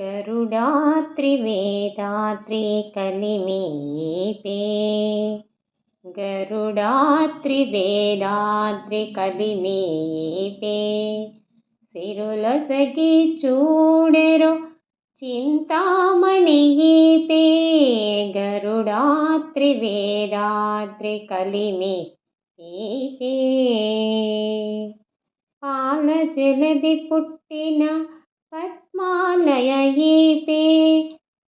గరుడాత్రి వేదాత్రి కలిమీపే గరుడాత్రి వేదాద్రి కలిమీపే సిరుల సగి చూడెరు చింతామణియీపే. గరుడాత్రి వేదాద్రి కలిమి ఈపే పాల జలది పుట్టిన పత్ ఈపే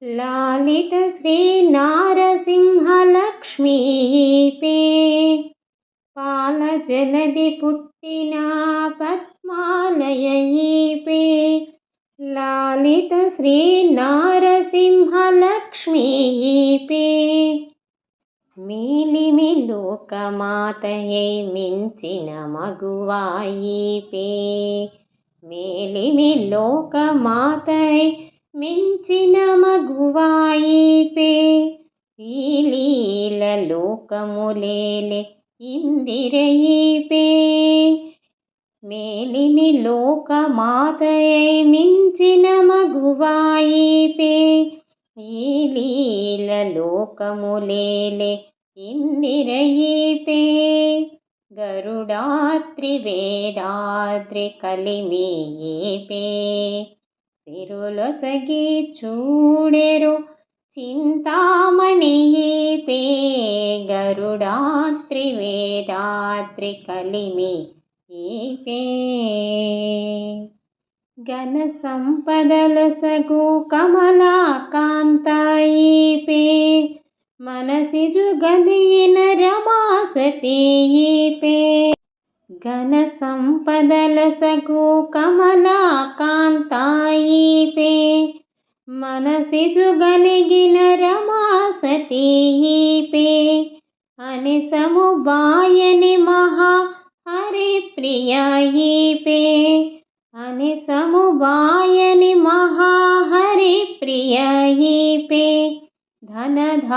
లాలిత శ్రీ నారసింహలక్ష్మీ ఈపే పాల జలది పుట్టిన పద్మాలయ ఈపే లాలిత శ్రీ నారసింహలక్ష్మీ ఈపే మేలిమి లోకమాతయై మించిన మగువాయిపే మేలిమి లోకమాతై మించిన మగువాయిపే. ఈ లీల లోకములేలే ఇందిరయీపే. మేలిమి లోకమాతయై మించిన మగువాయిపే. ఈ లీల లోకములేలే ఇందిరయీపే. గరుడాత్రివేదాద్రి కలిమియేపే కలిమీపే సిరులొసగి చూడెరు చింతామణియేపే గరుడాత్రివేదాద్రి కలిమి ఈపే ఘన సంపదలొసగు కమలాకాంతాయిపే మనసి జుగదిగిన రమాసతీయిపే ఘన సంపదలసగు కమలాకాంతాయిపే మనసి జుగలిగిన రమాసతీయిపే అని సముబాయని మహా హరిప్రియాయిపే అని సముబాయని మహాహరి ప్రియయీపే ధనధాన్యరూపపు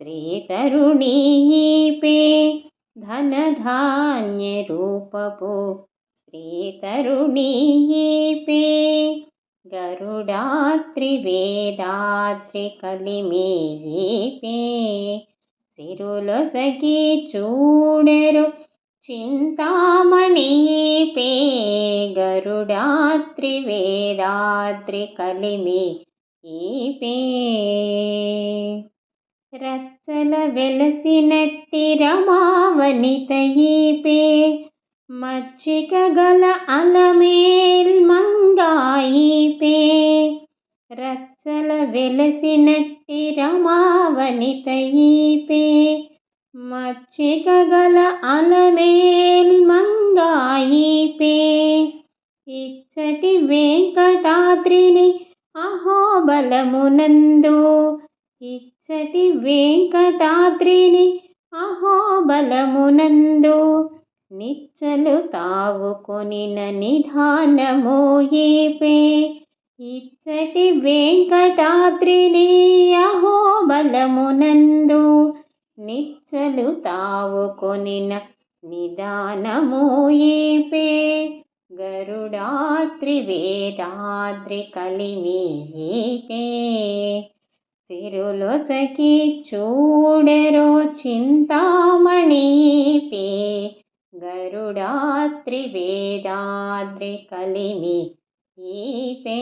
శ్రీతరుణీపే ధనధాన్యరూపపు శ్రీతరుణీపే గరుడాత్రి వేదాత్రి కలిమీపే సిరులొసగి చూడెరు చింతామణిపే గరుడాత్రి వేదాద్రి కలిమి ఈపే రచ్చల వెలసినట్టి రమావనితయీపే మచ్చిక గల అలమేల్ మంగాయిపే రచ్చల వెలసినట్టి రమావనితయీపే మచ్చిక గల అలమేల్ మంగాయిపే ఇచ్చటి వెంకటాద్రిని అహోబలమునందు ఇచ్చటి వెంకటాద్రిని అహోబలమునందు నిచ్చలు తావు కొనిన నిధానము ఈపే. ఇచ్చటి వెంకటాద్రిని అహోబలమునందు నిచ్చలు తావు కొనిన నిదానము ఈపే. గరుడాత్రి వేదాద్రి కలిమి స్థిరులు సఖి చూడరో చింతామణి పే. గరుడాత్రి వేదాద్రి కలిమి ఈ పే.